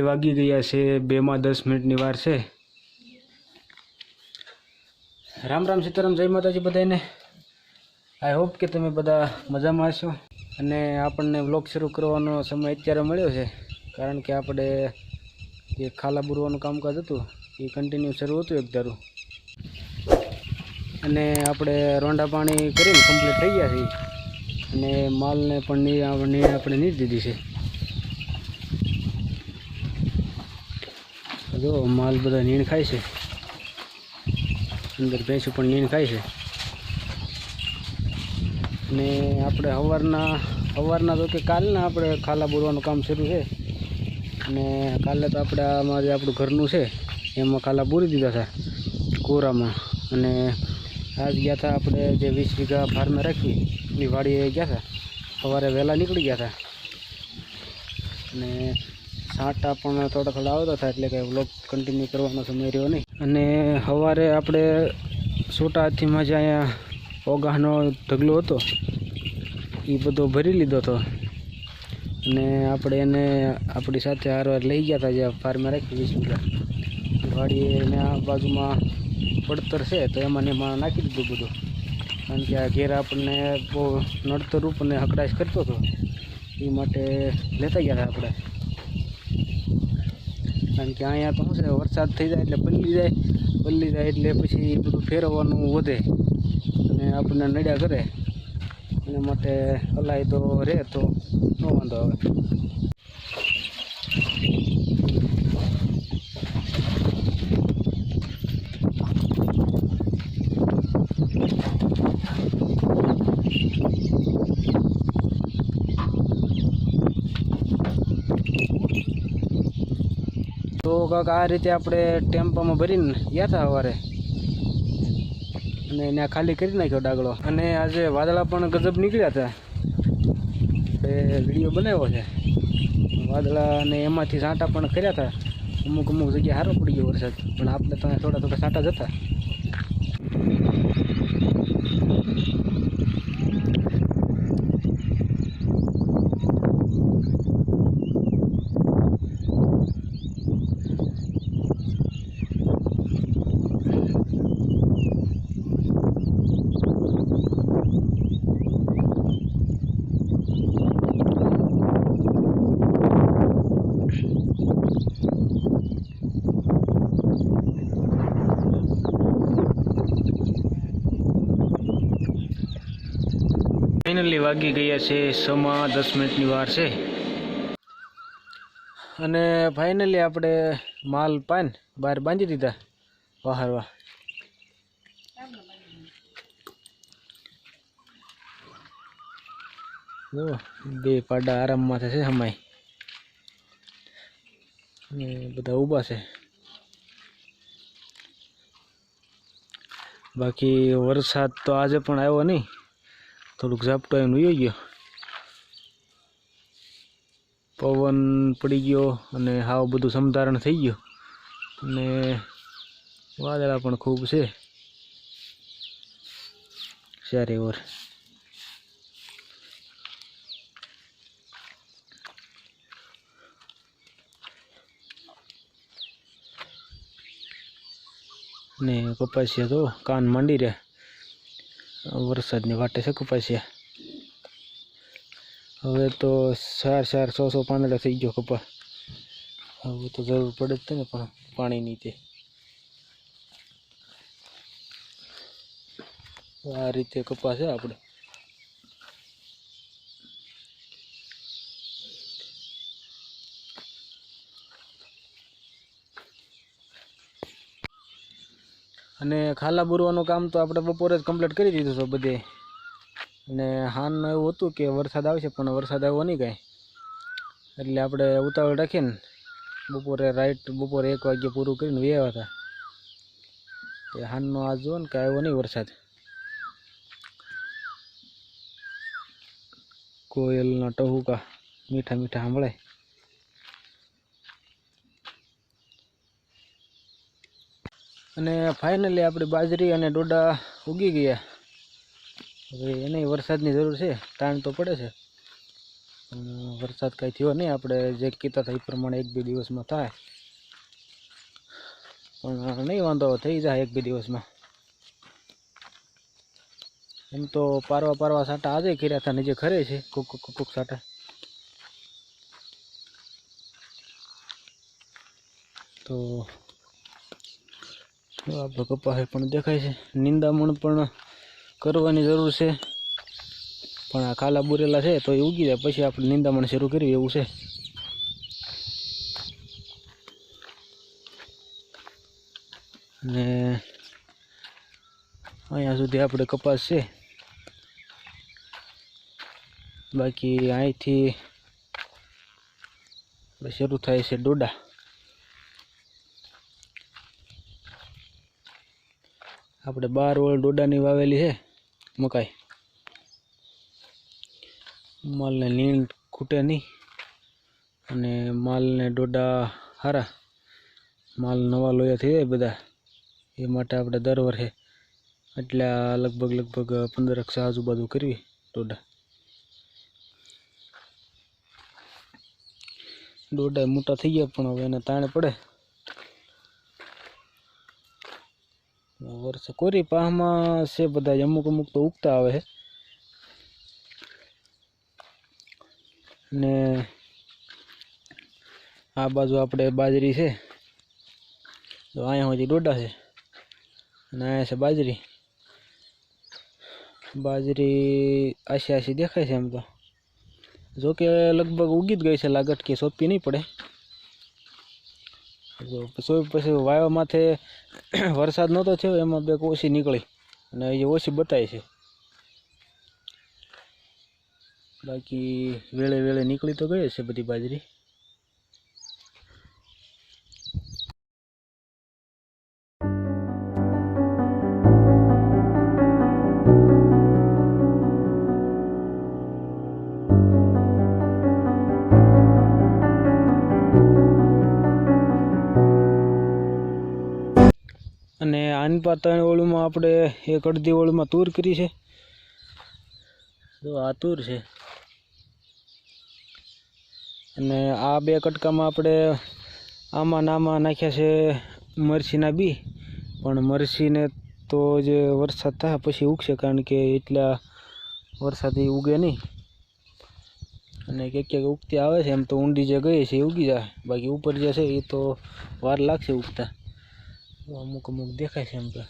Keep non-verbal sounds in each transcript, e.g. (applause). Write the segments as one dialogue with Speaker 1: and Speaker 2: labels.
Speaker 1: વાગી ગયા છે, બેમાં દસ મિનિટની વાર છે. રામ રામ સીતારામ, જય માતાજી બધાને આઈ હોપ કે તમે બધા મજામાં હશો. અને આપણને વ્લોગ શરૂ કરવાનો સમય અત્યારે મળ્યો છે, કારણ કે આપણે જે ખાલા બુરવાનું કામકાજ હતું, એ કન્ટિન્યુ શરૂ હતું એક ધારું. અને આપણે રોંડા પાણી કરીને કમ્પ્લીટ થઈ ગયા છીએ. અને માલને પણ આપણે નીર દીધી છે. જો, માલ બધા નીણ ખાય છે. અંદર ભેંસું પણ નીણ ખાય છે. અને આપણે સવારના સવારના તો કે કાલના આપણે ખાલા બોરવાનું કામ શરૂ છે. અને કાલે તો આપણે જે આપણું ઘરનું છે, એમાં ખાલા બોરી દીધા હતા, કોરામાં. અને આજ ગયા હતા આપણે જે વીસ વીઘા ફાર્મે રાખી એ વાડીએ ગયા હતા. સવારે વહેલા નીકળી ગયા હતા. અને સાંટા પણ થોડા થોડા આવતા હતા એટલે કે વ્લોગ કન્ટિન્યુ કરવાનો સમય રહ્યો નહીં. અને સવારે આપણે છોટા હાથીમાં જે અહીંયા ઓગાહનો ઢગલો હતો એ બધો ભરી લીધો હતો. અને આપણે એને આપણી સાથે હારવાર લઈ ગયા હતા, જે ફાર્મમાં રાખી વીસ વીઘા વાડીએ એને આ બાજુમાં પડતર છે, તો એમાં એમાં નાખી દીધું બધું. કારણ કે આ ઘેર આપણને બહુ નડતરરૂપ અને હકડાશ કરતો હતો. એ માટે લેતા ગયા હતા આપણે. કારણ કે અહીંયા તો શું છે, વરસાદ થઈ જાય એટલે પલ્લી જાય. પલ્લી જાય એટલે પછી બધું ફેરવવાનું વધે. અને આપણને નડ્યા કરે. એના માટે અલાય તો રહે તો ન વાંધો આવે તો કાંક આ રીતે આપણે ટેમ્પામાં ભરીને ગયા હતા સવારે અને એને ખાલી કરી નાખ્યો ડાગળો અને આજે વાદળા પણ ગજબ નીકળ્યા હતા. એ વીડિયો બનાવ્યો છે. વાદળા અને એમાંથી સાંટા પણ કર્યા હતા. અમુક અમુક જગ્યાએ સારો પડી ગયો વરસાદ. પણ આપણે ત્યાં થોડા થોડા સાંટા જતા ફાઇનલી વાગી ગયા છે છમાં દસ મિનિટની વાર છે. અને ફાઇનલી આપણે માલ પાન બહાર બાંધી દીધા વાહરવા. બે પાડા આરામમાં થશે હમાય. બધા ઊભા છે. બાકી વરસાદ તો આજે પણ આવ્યો નહીં. થોડુંક ઝાપટો એમ વયો ગયો પવન પડી ગયો અને હાવ બધું સમધારણ થઈ ગયું. અને વાદળા પણ ખૂબ છે. ચારે ઓર. ને કપાસિયા તો કાન માંડી રહ્યા. વરસાદની વાટે છે કપાસિયા હવે તો ચાર ચાર સો સો પાંદડા થઈ ગયો કપા હવે તો જરૂર પડે જ છે ને પણ પાણીની તે. આ રીતે કપા છે આપણે અને ખાલા બુરવાનું કામ તો આપણે બપોરે જ કમ્પ્લીટ કરી દીધું છે બધે. અને હાનનું એવું હતું કે વરસાદ આવશે, પણ વરસાદ આવ્યો નહીં કાંઈ. એટલે આપણે ઉતાવળ રાખીને બપોરે રાઈટ બપોરે એક વાગ્યે પૂરું કરીને વ્યાવ્યા હતા. એ હાનનો આ જુઓ ને કે આવ્યો નહીં વરસાદ. કોયલના ટહુકા મીઠા મીઠા સાંભળાય. અને ફાઇનલી આપણે બાજરી અને ડોડા ઉગી ગયા. હવે એને વરસાદની જરૂર છે, તાણ તો પડે છે. વરસાદ કાંઈ થયો નહીં, આપણે જે કીધા હતા એ પ્રમાણે એક બે દિવસમાં થાય. પણ નહીં વાંધો, થઈ જાય એક બે દિવસમાં. એમ તો પારવા પારવા સાટા આજે કર્યા હતા નીચે ખરે છે, કુક કુક કુક સાટા. તો આપણો કપાસ પણ દેખાય છે. નિંદામણ પણ કરવાની જરૂર છે. પણ આ ખાલા બુરેલા છે તો એ ઉગી જાય. પછી આપણે નિંદામણ શરૂ કરવી એવું છે. ને અહીંયા સુધી આપણે કપાસ છે. બાકી અહીંથી શરૂ થાય છે ડોડા. આપણે બાર ઓળ ડોડાની વાવેલી છે, મકાઈ. માલને નીંદ ખૂટે નહીં અને માલને ડોડા હારા. માલ નવા લોયા થઈ જાય બધા. એ માટે આપણે દર વર્ષે એટલે લગભગ લગભગ પંદર એકસો આજુબાજુ કરવી ડોડા. ડોડા મોટા થઈ ગયા પણ હવે એને તાણે પડે. વર્ષે કોરી પાહમાં છે બધા અમુક અમુક તો ઉગતા આવે છે. ને આ બાજુ આપણે બાજરી છે. તો અહીંયા હજી ડોડા છે. અને અહીંયા છે બાજરી. બાજરી આશી આશી દેખાય છે એમ તો. જોકે લગભગ ઉગી જ ગઈ છે. લાગટ કે સોંપી નહીં પડે. જો પછી વાયવા માથે (clears throat) વરસાદ નહોતો થયો, એમાં બે ઓછી નીકળી. અને એ ઓછી બતાય છે. બાકી વેળે વેળે નીકળી તો ગઈ છે બધી બાજરી. આની પાતાની ઓળુમાં આપણે એક અડધી ઓળુમાં તૂર કરી છે. જો આ તૂર છે. અને આ બે કટકામાં આપણે આમાં નામાં નાખ્યા છે મરસીના બી. પણ મરસીને તો જે વરસાદ થાય પછી ઉગશે કારણ કે એટલા વરસાદી ઉગે નહીં. અને ક્યાંક ક્યાંક ઉગતી આવે છે, એમ તો ઊંડી જે ગઈ છે એ ઉગી જાય. બાકી ઉપર જે છે એ તો વાર લાગશે ઉગતા. અમુક અમુક દેખાય છે એમ કે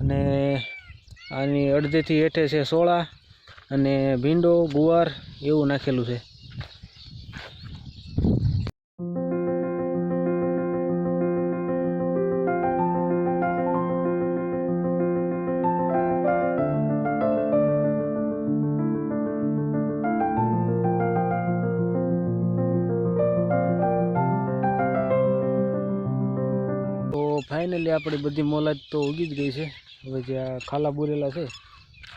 Speaker 1: અને આની અડધેથી હેઠે છે સોળા અને ભીંડો, ગુવાર એવું નાખેલું છે. ફાઇનલી આપણી બધી મોલાદ તો ઉગી જ ગઈ છે. હવે જે આ ખાલા બોરેલા છે,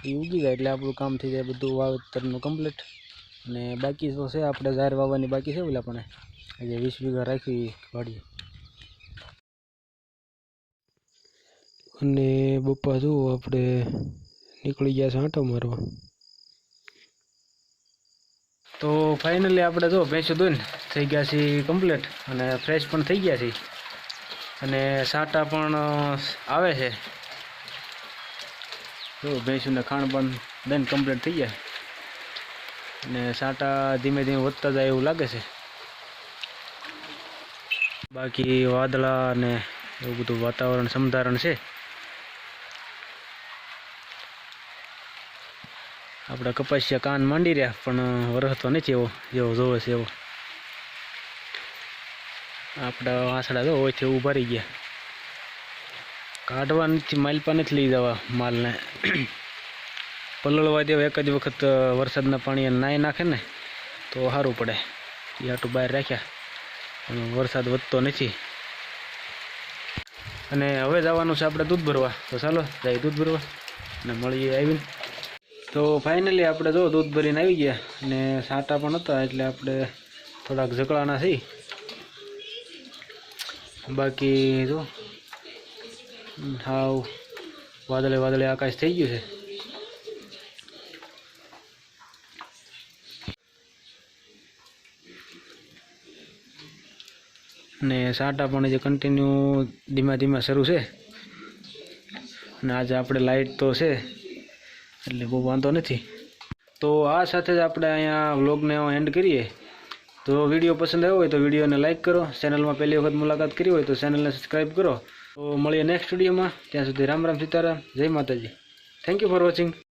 Speaker 1: એ ઉગી જાય એટલે આપણું કામ થઈ જાય બધું વાવેતરનું કમ્પ્લીટ અને બાકી તો છે, આપણે ઝાર વાવવાની બાકી છે ઓલા પણ. આજે વીસ વીઘા રાખી વાડીએ. અને બપ્પા જુઓ, આપણે નીકળી ગયા છે આંટો મારવા. તો ફાઇનલી આપણે જો ભેંસો દોઈને થઈ ગયા છે કમ્પ્લીટ અને ફ્રેશ પણ થઈ ગયા છે અને સાટા પણ આવે છે. જો ભેંસુને ખાણ પણ દઈને કમ્પ્લીટ થઈ જાય. અને સાટા ધીમે ધીમે વધતા જાય એવું લાગે છે. બાકી વાદળા અને એવું બધું વાતાવરણ સમધારણ છે. આપણા કપાસિયા કાન માંડી રહ્યા, પણ વરસતો નથી એવો, જેવો જોવે છે એવો. આપણા વાંસડા તો હોયથી ઊભા રહી ગયા. કાઢવા નથી માલપા નથી લઈ જવા માલને. પલળવા દેવા એક જ વખત વરસાદના પાણી નાહી નાખે ને, તો સારું પડે. એ આટું બહાર રાખ્યા, પણ વરસાદ વધતો નથી. અને હવે જવાનું છે આપણે દૂધ ભરવા. તો ચાલો જાય દૂધ ભરવા અને મળીએ આવીને. તો ફાઇનલી આપણે જો દૂધ ભરીને આવી ગયા અને સાટા પણ હતા એટલે આપણે થોડાક ઝકળાના થઈ બાકી જો હાવ વાદળે વાદળે આકાશ થઈ ગયું છે. ને સાટા પણ જે કન્ટિન્યુ ધીમા ધીમા શરૂ છે. અને આજે આપણે લાઇટ તો છે, એટલે બહુ વાંધો નથી. તો આ સાથે જ આપણે અહીંયા વ્લોગને એન્ડ કરીએ. તો વીડિયો પસંદ આવ્યો હોય તો વિડીયોને લાઇક કરો. ચેનલમાં પહેલી વખત મુલાકાત કરી હોય તો ચેનલને સબસ્ક્રાઈબ કરો. તો મળીએ નેક્સ્ટ વિડીયોમાં. ત્યાં સુધી રામ રામ સીતારામ. જય માતાજી. Thank you for watching